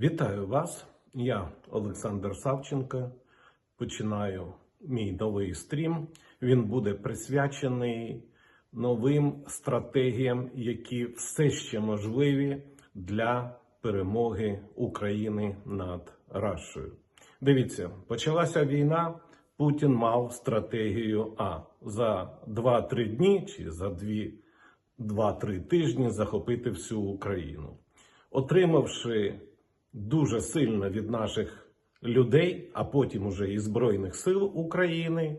Вітаю вас. Я Олександр Савченко. Починаю мій новий стрім. Він буде присвячений новим стратегіям, які все ще можливі для перемоги України над Рашою. Дивіться, почалася війна. Путін мав стратегію А за 2-3 дні чи за 2-3 тижні захопити всю Україну отримавши дуже сильно від наших людей, а потім уже і Збройних сил України,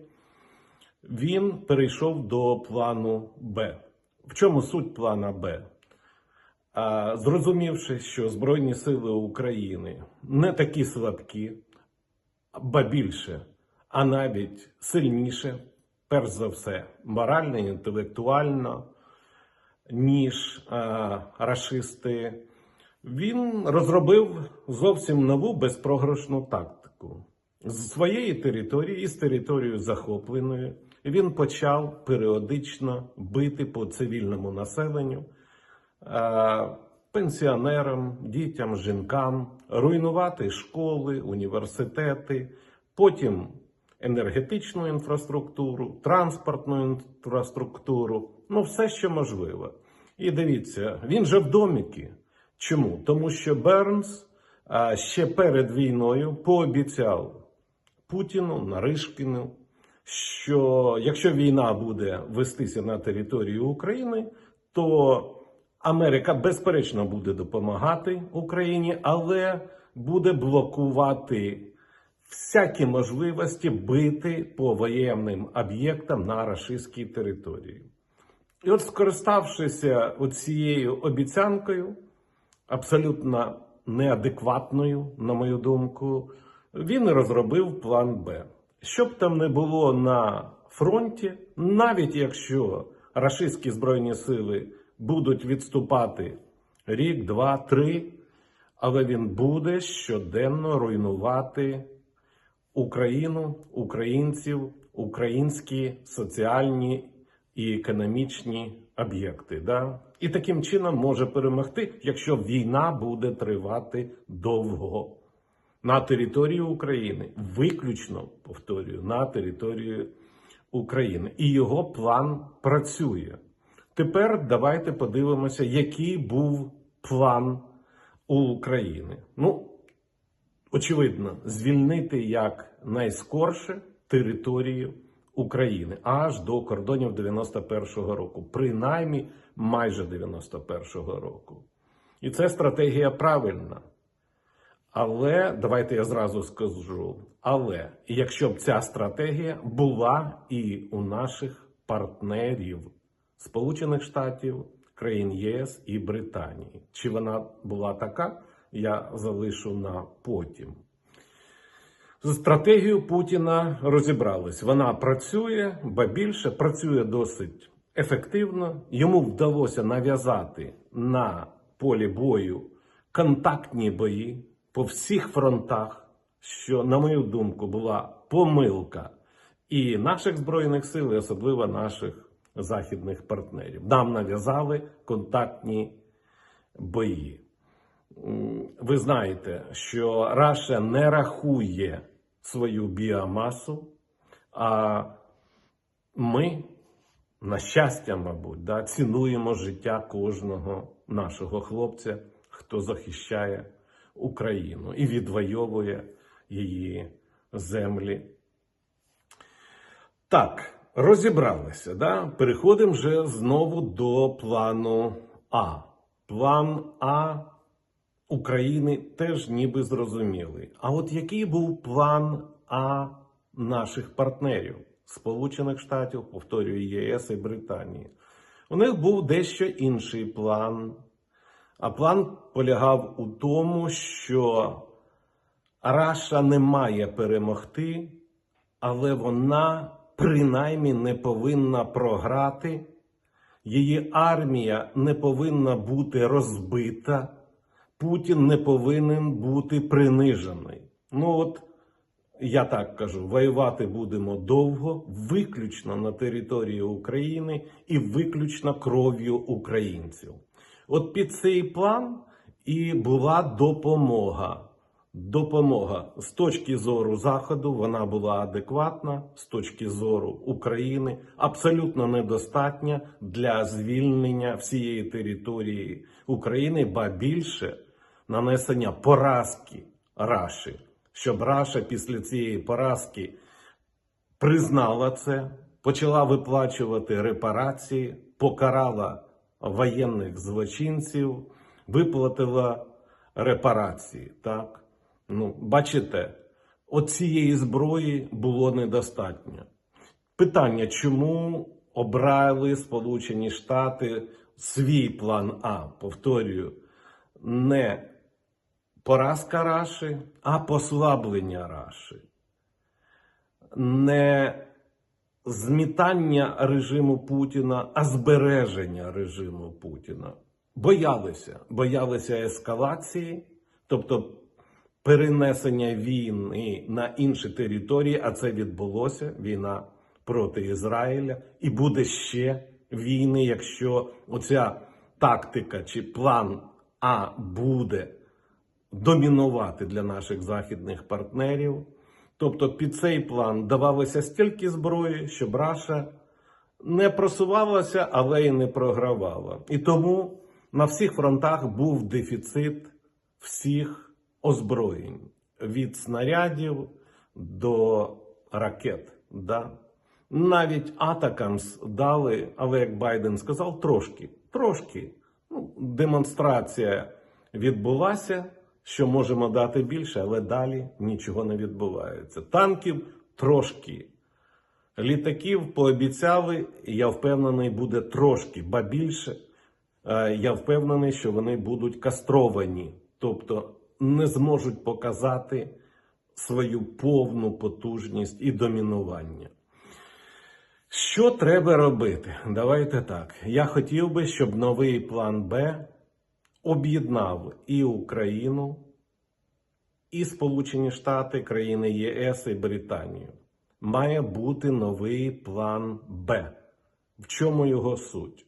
він перейшов до плану Б. В чому суть плана Б? Зрозумівши, що Збройні сили України не такі слабкі, ба більше, а навіть сильніше, перш за все, морально, і інтелектуально, ніж а, рашисти, він розробив зовсім нову безпрограшну тактику. З своєї території і з територією захопленої він почав періодично бити по цивільному населенню, е, пенсіонерам, дітям, жінкам, руйнувати школи, університети, потім енергетичну інфраструктуру, транспортну інфраструктуру, ну все, що можливо. І дивіться, він же в доміки. Чому? Тому що Бернс ще перед війною пообіцяв Путіну, Наришкіну, що якщо війна буде вестися на територію України, то Америка безперечно буде допомагати Україні, але буде блокувати всякі можливості бити по воєнним об'єктам на рашистській території. І от, скориставшися цією обіцянкою, абсолютно неадекватною, на мою думку, він розробив план Б. Щоб там не було на фронті, навіть якщо рашистські збройні сили будуть відступати рік, два, три, але він буде щоденно руйнувати Україну, українців, українські соціальні і економічні об'єкти. Да? І таким чином може перемогти, якщо війна буде тривати довго на території України, виключно повторюю, на території України. І його план працює. Тепер давайте подивимося, який був план у України. Ну, очевидно, звільнити як найскорше територію України аж до кордонів 91-го року, принаймні майже 91-го року. І це стратегія правильна. Але давайте я зразу скажу. Але якщо б ця стратегія була і у наших партнерів Сполучених Штатів, країн ЄС і Британії, чи вона була така, я залишу на потім. З стратегією Путіна розібрались. Вона працює, ба більше працює досить ефективно. Йому вдалося нав'язати на полі бою контактні бої по всіх фронтах, що, на мою думку, була помилка і наших збройних сил, і особливо наших західних партнерів. Нам нав'язали контактні бої. Ви знаєте, що Раша не рахує свою біомасу, а ми, на щастя, мабуть, да, цінуємо життя кожного нашого хлопця, хто захищає Україну і відвоює її землі. Так, розібралися. Да? Переходимо вже знову до плану А. План А України теж ніби зрозумілий. А от який був план А наших партнерів Сполучених Штатів, повторюю, ЄС і Британії? У них був дещо інший план. А план полягав у тому, що Раша не має перемогти, але вона принаймні не повинна програти. Її армія не повинна бути розбита. Путін не повинен бути принижений. Ну от я так кажу: воювати будемо довго, виключно на території України і виключно кров'ю українців. От під цей план і була допомога. Допомога з точки зору Заходу вона була адекватна, з точки зору України абсолютно недостатня для звільнення всієї території України, ба більше нанесення поразки Раші, щоб Раша після цієї поразки признала це, почала виплачувати репарації, покарала воєнних злочинців, виплатила репарації. Так? Ну, бачите, от цієї зброї було недостатньо. Питання, чому обрали Сполучені Штати свій план А, повторюю, не поразка Раші, а послаблення Раші не змітання режиму Путіна, а збереження режиму Путіна. Боялися, боялися ескалації, тобто перенесення війни на інші території, а це відбулося війна проти Ізраїля, і буде ще війни, якщо оця тактика чи план А буде домінувати для наших західних партнерів. Тобто під цей план давалося стільки зброї, щоб Раша не просувалася, але й не програвала. І тому на всіх фронтах був дефіцит всіх озброєнь від снарядів до ракет. Да? Навіть Атакамс дали, але як Байден сказав, трошки, трошки. Ну, демонстрація відбулася, що можемо дати більше, але далі нічого не відбувається. Танків трошки. Літаків пообіцяли, я впевнений, буде трошки, ба більше. Е, Я впевнений, що вони будуть кастровані, тобто не зможуть показати свою повну потужність і домінування. Що треба робити? Давайте так. Я хотів би, щоб новий план Б об'єднав і Україну, і Сполучені Штати, країни ЄС і Британію. Має бути новий план Б. В чому його суть?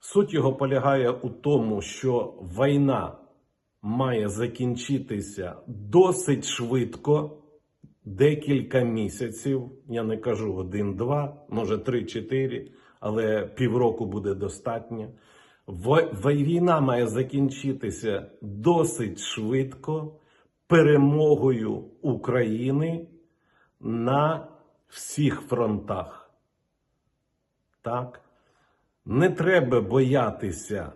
Суть його полягає у тому, що війна має закінчитися досить швидко, декілька місяців. Я не кажу один-два, може три-чотири, але півроку буде достатньо. Війна має закінчитися досить швидко перемогою України на всіх фронтах. Так? Не треба боятися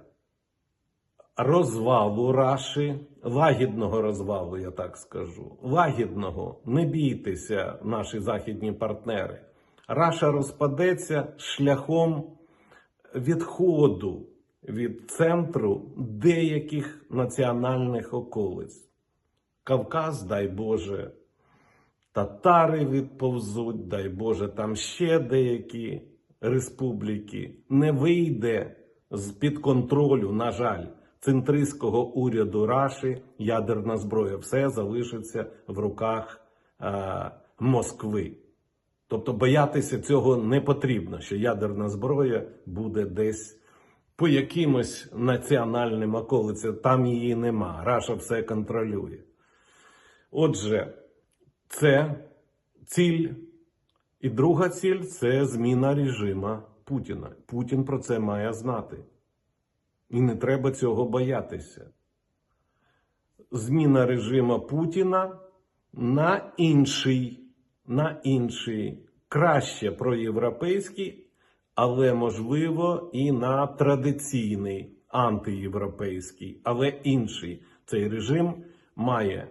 розвалу Раші, лагідного розвалу, я так скажу. Лагідного, не бійтеся, наші західні партнери. Раша розпадеться шляхом відходу від центру деяких національних околиць. Кавказ, дай Боже, татари відповзуть, дай Боже, там ще деякі республіки. Не вийде з-під контролю, на жаль, центристського уряду Раші ядерна зброя. Все залишиться в руках е, Москви. Тобто боятися цього не потрібно, що ядерна зброя буде десь по якимось національним околицям. Там її нема. Раша все контролює. Отже, це ціль. І друга ціль це зміна режима Путіна. Путін про це має знати. І не треба цього боятися. Зміна режима Путіна на інший, на інший, краще проєвропейський, але можливо і на традиційний антиєвропейський, але інший. Цей режим має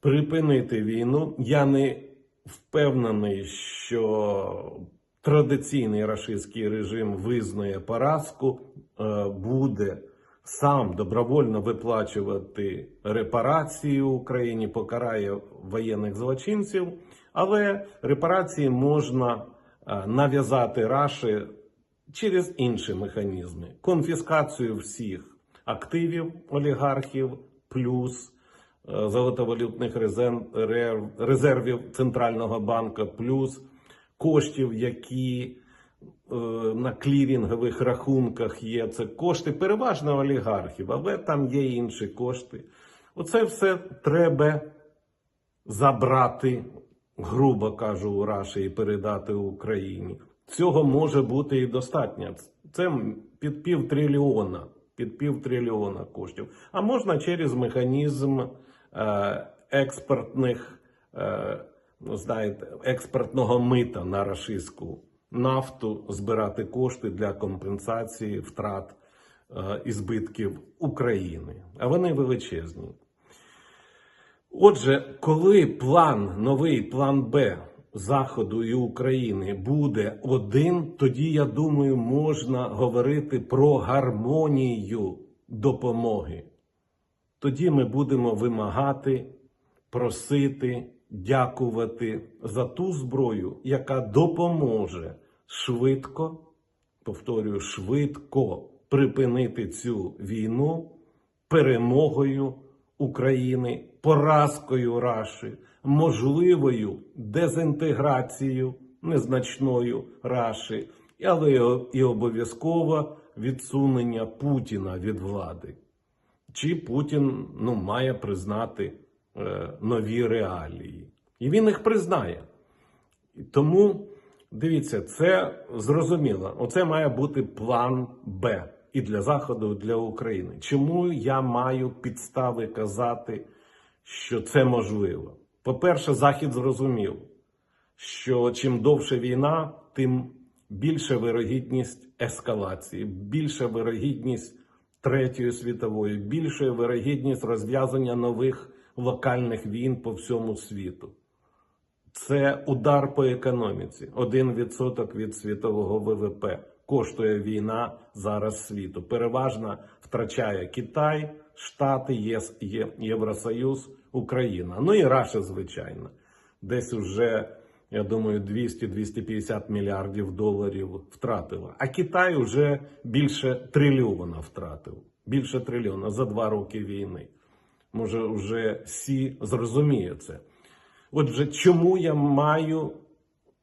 припинити війну. Я не впевнений, що традиційний рашистський режим визнає поразку, е, буде сам добровольно виплачувати репарації Україні, покарає воєнних злочинців, але репарації можна нав'язати Раші через інші механізми: конфіскацію всіх активів олігархів, плюс е, золотовалютних резервів Центрального банку, плюс коштів, які е, на клірінгових рахунках є це кошти, переважно олігархів, але там є інші кошти. Оце все треба забрати, грубо кажу, у Раші передати Україні. Цього може бути і достатньо. Це під пів трильйона, під пів трильйона коштів. А можна через механізм е, експортних, е, ну, знаєте, експортного мита на рашистську нафту збирати кошти для компенсації втрат е, і збитків України. А вони величезні. Отже, коли план, новий план Б Заходу і України буде один, тоді я думаю, можна говорити про гармонію допомоги. Тоді ми будемо вимагати, просити, дякувати за ту зброю, яка допоможе швидко, повторюю, швидко припинити цю війну перемогою України, поразкою Раші, можливою дезінтеграцією незначною Раші, але і обов'язково відсунення Путіна від влади. Чи Путін ну, має признати е, нові реалії? І він їх признає. Тому дивіться, це зрозуміло. Оце має бути план Б і для Заходу, і для України. Чому я маю підстави казати, що це можливо? По-перше, Захід зрозумів, що чим довше війна, тим більша вирогідність ескалації, більша вирогідність Третьої світової, більша вирогідність розв'язання нових локальних війн по всьому світу. Це удар по економіці. 1% від світового ВВП коштує війна зараз світу. Переважно втрачає Китай, Штати, ЄС, Є- Євросоюз, Україна. Ну і Раша, звичайно. Десь уже, я думаю, 200-250 мільярдів доларів втратила. А Китай вже більше трильйона втратив. Більше трильйона за два роки війни. Може, вже всі зрозуміють це. Отже, чому я маю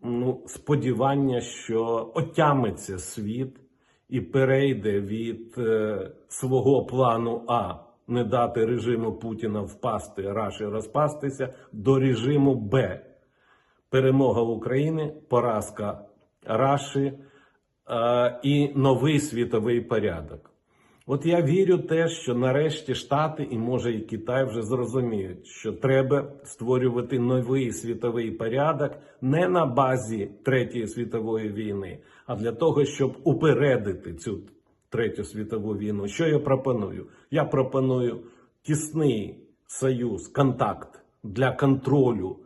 ну, сподівання, що отямиться світ і перейде від е, свого плану А не дати режиму Путіна впасти, Раші розпастися, до режиму Б. Перемога України, поразка Раші е, і новий світовий порядок. От я вірю те, що нарешті Штати і може і Китай вже зрозуміють, що треба створювати новий світовий порядок не на базі Третьої світової війни, а для того, щоб упередити цю Третю світову війну. Що я пропоную? Я пропоную тісний союз, контакт для контролю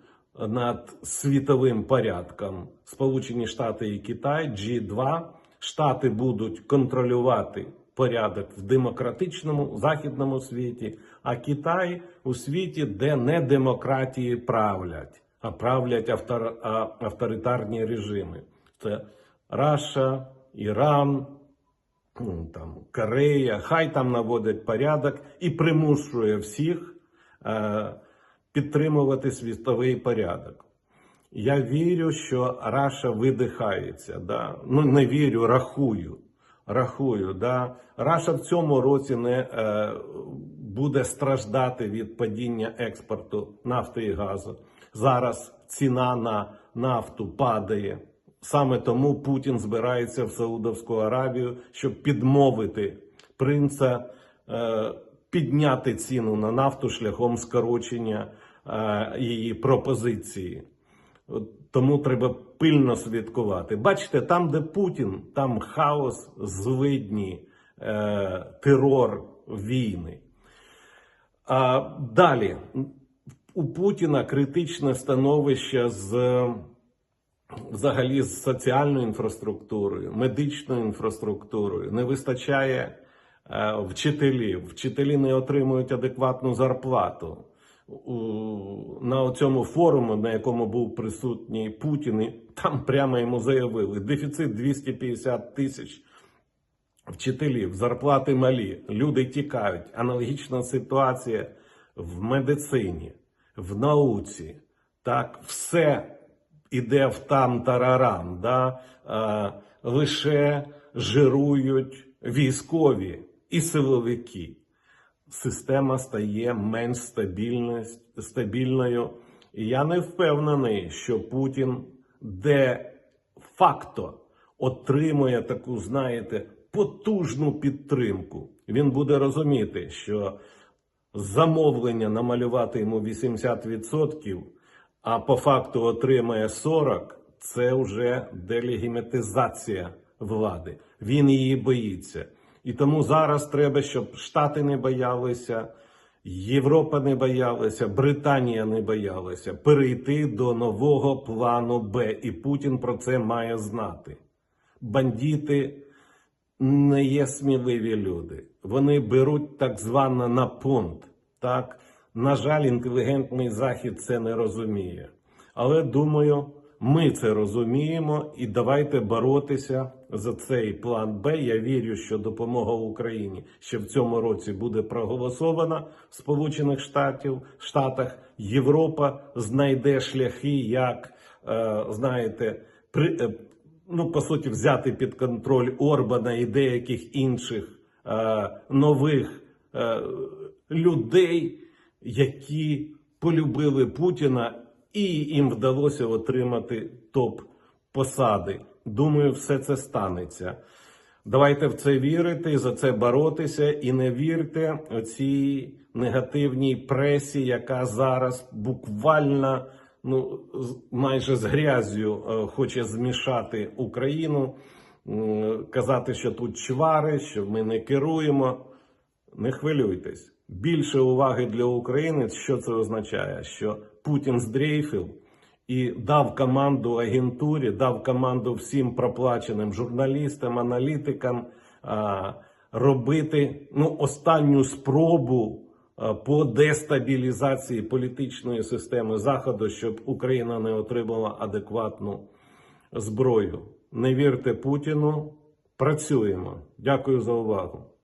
над світовим порядком. Сполучені Штати і Китай, G2. Штати будуть контролювати порядок в демократичному західному світі, а Китай у світі, де не демократії правлять, а правлять автор, авторитарні режими. Це Раша, Іран, там, Корея, хай там наводять порядок і примушує всіх е, підтримувати світовий порядок. Я вірю, що Раша видихається. Да? Ну, не вірю, рахую. Рахую, да. Раша в цьому році не е, буде страждати від падіння експорту нафти і газу. Зараз ціна на нафту падає. Саме тому Путін збирається в Саудовську Аравію, щоб підмовити принца е, підняти ціну на нафту шляхом скорочення е, її пропозиції. Тому треба пильно слідкувати. Bачите, там, де Путін, там хаос, злидні, е, терор, війни. А далі у Путіна критичне становище з взагалі з соціальною інфраструктурою, медичною інфраструктурою. Не вистачає е, вчителів. Вчителі не отримують адекватну зарплату. На цьому форумі, на якому був присутній Путін, і там прямо йому заявили: дефіцит 250 тисяч вчителів, зарплати малі, люди тікають. Аналогічна ситуація в медицині, в науці. Так, все іде в там тарарам. Да? Е, лише жирують військові і силовики. Система стає менш стабільною. І я не впевнений, що Путін де факто отримує таку, знаєте, потужну підтримку. Він буде розуміти, що замовлення намалювати йому 80%, а по факту отримає 40%, це вже делегімітизація влади. Він її боїться. І тому зараз треба, щоб Штати не боялися, Європа не боялася, Британія не боялася перейти до нового плану Б. І Путін про це має знати. Бандити не є сміливі люди. Вони беруть так звано на понт. Так, на жаль, інтелігентний захід це не розуміє. Але думаю, ми це розуміємо, і давайте боротися за цей план Б. Я вірю, що допомога Україні ще в цьому році буде проголосована в Сполучених Штатів Штатах. Європа знайде шляхи, як е, знаєте, при е, ну по суті взяти під контроль Орбана і деяких інших е, нових е, людей, які полюбили Путіна, і їм вдалося отримати топ посади. Думаю, все це станеться. Давайте в це вірити, за це боротися, і не вірте оцій негативній пресі, яка зараз буквально ну майже з грязю е, хоче змішати Україну, казати, що тут чвари, що ми не керуємо. Не хвилюйтесь. Більше уваги для України. Що це означає? Що Путін здрейфив і дав команду агентурі, дав команду всім проплаченим журналістам, аналітикам робити ну, останню спробу по дестабілізації політичної системи Заходу, щоб Україна не отримала адекватну зброю. Не вірте Путіну. Працюємо. Дякую за увагу.